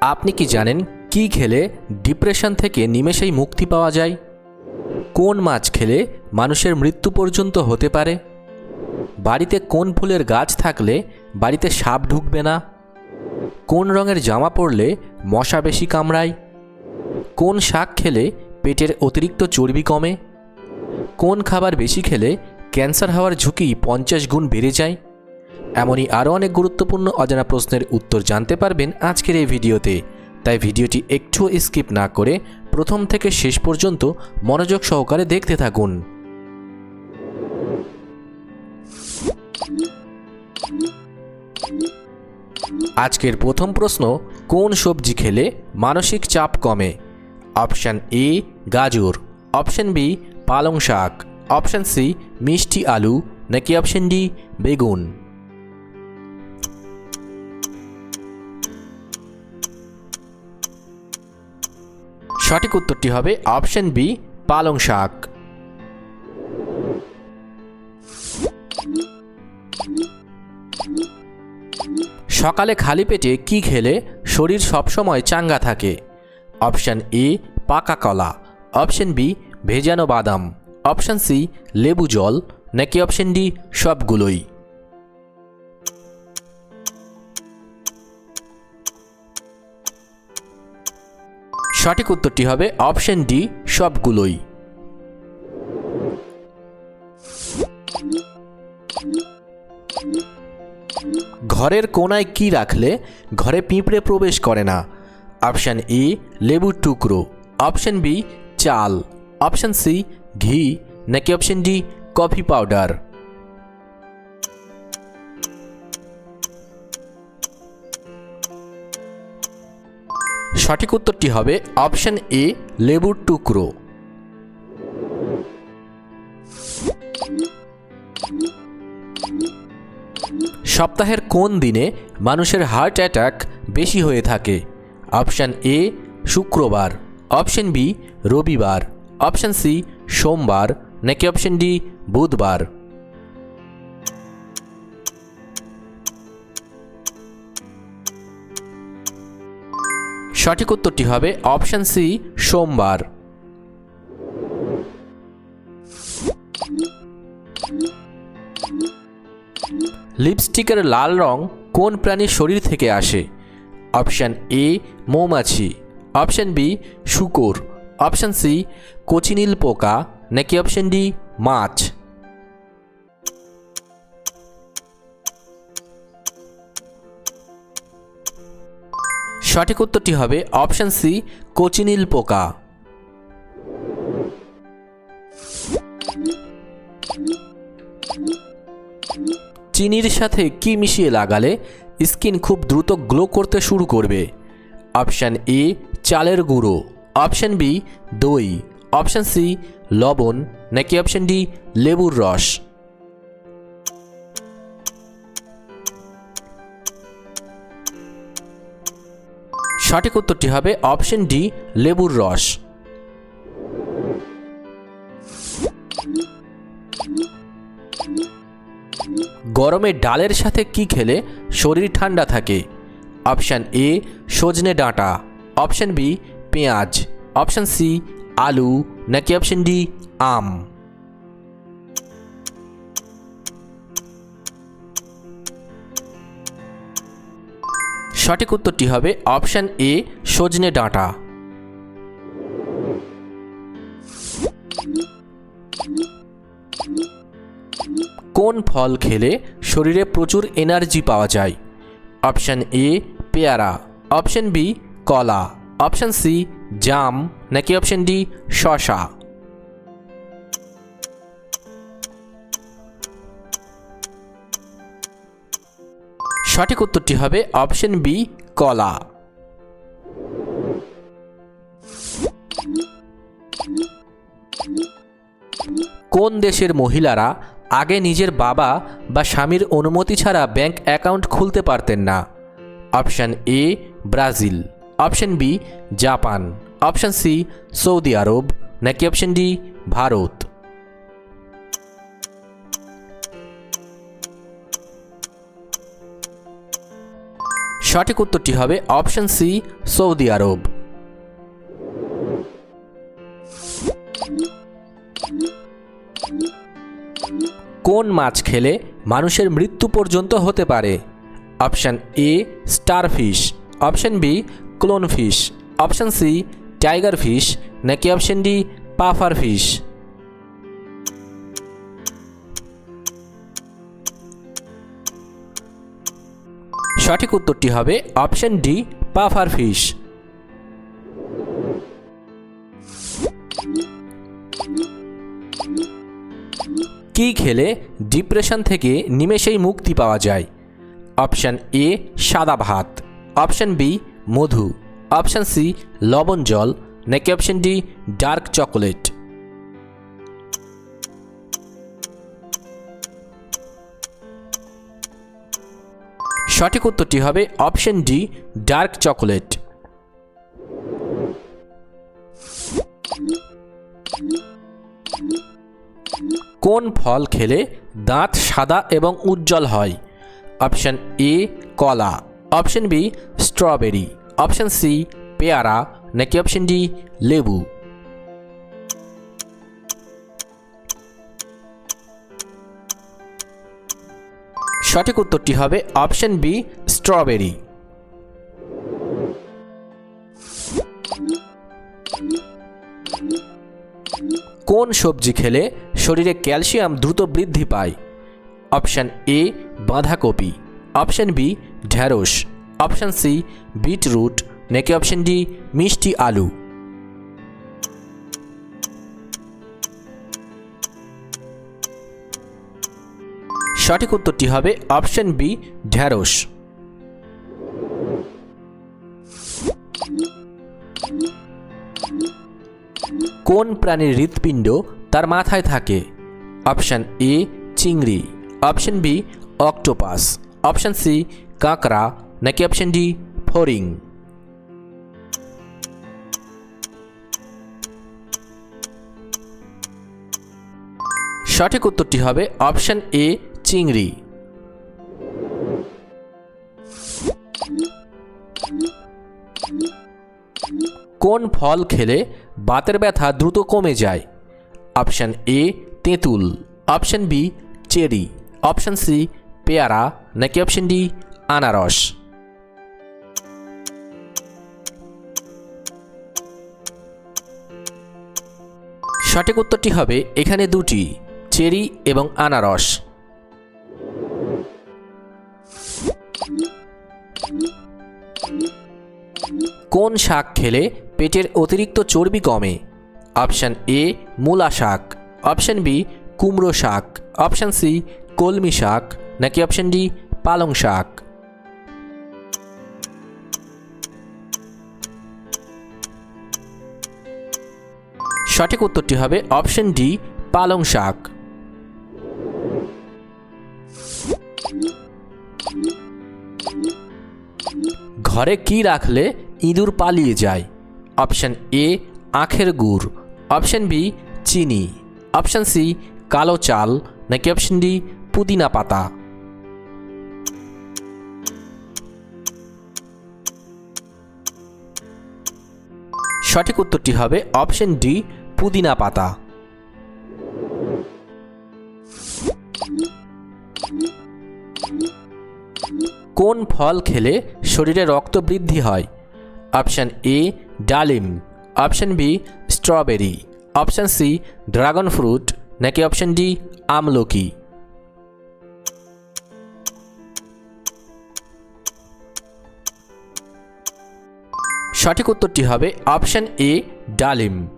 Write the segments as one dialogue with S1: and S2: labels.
S1: আপনি কি জানেন কি খেলে ডিপ্রেশন থেকে নিমেষেই মুক্তি পাওয়া যায়? কোন মাছ খেলে মানুষের মৃত্যু পর্যন্ত হতে পারে? বাড়িতে কোন ফুলের গাছ থাকলে বাড়িতে সাপ ঢুকবে না? কোন রঙের জামা পরলে মশা বেশি কামড়ায়? কোন শাক খেলে পেটের অতিরিক্ত চর্বি কমে? কোন খাবার বেশি খেলে ক্যান্সার হওয়ার ঝুঁকি পঞ্চাশ গুণ বেড়ে যায়? এমনই আরও অনেক গুরুত্বপূর্ণ অজানা প্রশ্নের উত্তর জানতে পারবেন আজকের এই ভিডিওতে। তাই ভিডিওটি একটুও স্কিপ না করে প্রথম থেকে শেষ পর্যন্ত মনোযোগ সহকারে দেখতে থাকুন। আজকের প্রথম প্রশ্ন, কোন সবজি খেলে মানসিক চাপ কমে? অপশান এ, গাজর। অপশান বি, পালং শাক। অপশান সি, মিষ্টি আলু। নাকি অপশান ডি, বেগুন। সঠিক উত্তরটি হবে অপশান বি, পালং শাক। সকালে খালি পেটে কি খেলে শরীর সবসময় চাঙ্গা থাকে? অপশান এ, পাকা কলা। অপশান বি, ভেজানো বাদাম। অপশান সি, লেবু জল। নাকি অপশান ডি, সবগুলোই? সঠিক উত্তরটি হবে অপশন ডি, সবগুলোই। ঘরের কোনায় কি রাখলে ঘরে পিঁপড়ে প্রবেশ করে না? অপশান এ, লেবুর টুকরো। অপশান বি, চাল। অপশান সি, ঘি। নাকি অপশান ডি, কফি পাউডার। সঠিক উত্তরটি হবে অপশান এ, লেবুর টুকরো। সপ্তাহের কোন দিনে মানুষের হার্ট অ্যাটাক বেশি হয়ে থাকে? অপশান এ, শুক্রবার। অপশান বি, রবিবার। অপশান সি, সোমবার। নাকি অপশান ডি, বুধবার? সঠিক উত্তরটি হবে অপশান সি, সোমবার। লিপস্টিকের লাল রং কোন প্রাণীর শরীর থেকে আসে? অপশান এ, মৌমাছি। অপশান বি, শুকর। অপশান সি কোচিনিল পোকা। নাকি অপশান ডি, মাছ। সঠিক উত্তরটি হবে অপশান সি, কোচিনিল পোকা। চিনির সাথে কি মিশিয়ে লাগালে স্কিন খুব দ্রুত গ্লো করতে শুরু করবে? অপশান এ, চালের গুঁড়ো। অপশান বি, দই। অপশান সি, লবণ। নাকি অপশান ডি, লেবুর রস। সঠিক উত্তরটি হবে অপশন ডি, লেবুর রস। গরমে ডালের সাথে কি খেলে শরীর ঠান্ডা থাকে? অপশান এ, সজনে ডাঁটা। অপশান বি, পেঁয়াজ। অপশান সি, আলু। নাকি অপশান ডি, আম? সঠিক উত্তরটি হবে অপশান এ, সজনে ডাঁটা। কোন ফল খেলে শরীরে প্রচুর এনার্জি পাওয়া যায়? অপশান এ, পেয়ারা। অপশান বি, কলা। অপশান সি, জাম। নাকি অপশান ডি শশা সঠিক উত্তরটি হবে অপশন বি, কলা। কোন দেশের মহিলারা আগে নিজের বাবা বা স্বামীর অনুমতি ছাড়া ব্যাংক অ্যাকাউন্ট খুলতে পারতেন না? Option A, Brazil. Option B, Japan. Option C, Saudi আরব। নাকি অপশান ডি, ভারত? সঠিক উত্তরটি হবে অপশন সি, সৌদি আরব। কোন মাছ খেলে মানুষের মৃত্যু পর্যন্ত হতে পারে? Option A, starfish. Option B, clownfish. Option C tiger fish নাকি অপশান ডি পাফার ফিশ সঠিক উত্তরটি হবে অপশন ডি পাফার ফিশ। কি খেলে ডিপ্রেশন থেকে নিমেষেই মুক্তি পাওয়া যায়? অপশান এ সাদা ভাত, অপশান বি মধু, অপশান সি লবণ জল, নাকি অপশান ডি ডার্ক চকোলেট? সঠিক উত্তরটি হবে অপশন ডি, ডার্ক চকোলেট। কোন ফল খেলে দাঁত সাদা এবং উজ্জ্বল হয়? অপশন এ, কলা। Option B, strawberry. Option C, পেয়ারা। নাকি অপশন ডি, লেবু? সঠিক উত্তরটি হবে অপশন বি, স্ট্রবেরি। কোন সবজি খেলে শরীরে ক্যালসিয়াম দ্রুত বৃদ্ধি পায়? অপশান এ, বাঁধাকপি। অপশান বি, ঢ্যাঁড়স। Option C, beetroot. নাকি অপশান ডি, মিষ্টি আলু? সঠিক উত্তরটি হবে অপশন বি, ঢ্যাঁড়স। কোন প্রাণীর হৃৎপিণ্ড তার মাথায় থাকে? অপশন এ, চিংড়ি। Option B, octopus. Option C, কাঁকড়া। নাকি অপশন ডি, ফরিং? সঠিক উত্তরটি হবে অপশন এ চিংড়ি। কোন ফল খেলে বাতের ব্যথা দ্রুত কমে যায়? অপশান এ তেঁতুল। Option B cherry. Option C পেয়ারা। নাকি অপশান ডি আনারস? সঠিক উত্তরটি হবে এখানে দুটি, চেরি এবং আনারস। কোন শাক খেলে পেটের অতিরিক্ত চর্বি কমে? অপশান এ মূলা শাক। অপশান বি কুমড়ো শাক। অপশান সি কলমি শাক। নাকি অপশান ডি পালং শাক? সঠিক উত্তরটি হবে অপশন ডি পালং শাক। ঘরে কি রাখলে ইঁদুর পালিয়ে যায়। অপশন এ, আখের গুড়। অপশন বি, চিনি। অপশন সি, কালো চাল। নাকি অপশন ডি, পুদিনা পাতা। সঠিক উত্তরটি হবে অপশন ডি, পুদিনা পাতা। কোন ফল খেলে শরীরে রক্ত বৃদ্ধি হয়? অপশান এ ডালিম। Option B strawberry option C dragon fruit নাকি অপশান ডি আমলকি। সঠিক উত্তরটি হবে অপশান এ ডালিম।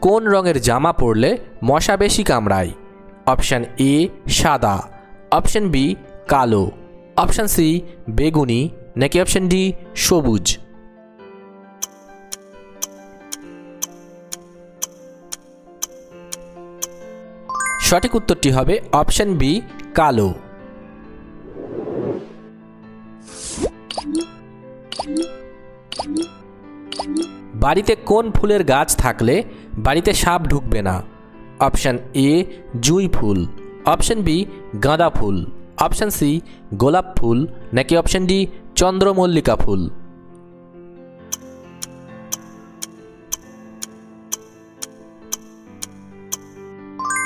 S1: কোন রঙের জামা পরলে মশা বেশি কামড়ায়? অপশান এ সাদা, অপশান বি কালো, অপশান সি বেগুনি, নাকি অপশান ডি সবুজ? সঠিক উত্তরটি হবে অপশান বি কালো। বাড়িতে কোন ফুলের গাছ থাকলে বাড়িতে সাপ ঢুকবে না? অপশান এ, জুঁই ফুল। অপশান বি, গাঁদা ফুল। অপশান সি, গোলাপ ফুল। নাকি অপশান ডি, চন্দ্রমল্লিকা ফুল।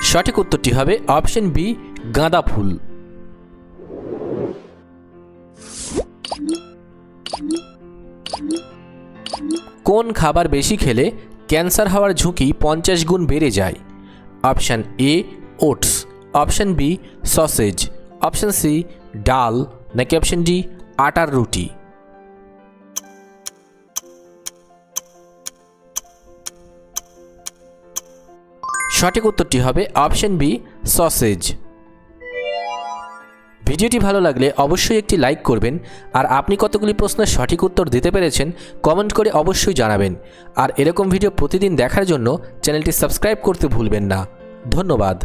S1: সঠিক উত্তরটি হবে অপশন বি, গাঁদা ফুল। কোন খাবার বেশি খেলে ক্যান্সার হওয়ার ঝুঁকি পঞ্চাশ গুণ বেড়ে যায়? Option A, oats. Option B, sausage. Option C, ডাল। নাকি অপশান ডি, আটার রুটি। সঠিক উত্তরটি হবে অপশন বি, সসেজ। ভিডিওটি ভালো লাগলে অবশ্যই একটি লাইক করবেন, আর আপনি কতগুলি প্রশ্নের সঠিক উত্তর দিতে পেরেছেন কমেন্ট করে অবশ্যই জানাবেন। আর এরকম ভিডিও প্রতিদিন দেখার জন্য চ্যানেলটি সাবস্ক্রাইব করতে ভুলবেন না। ধন্যবাদ।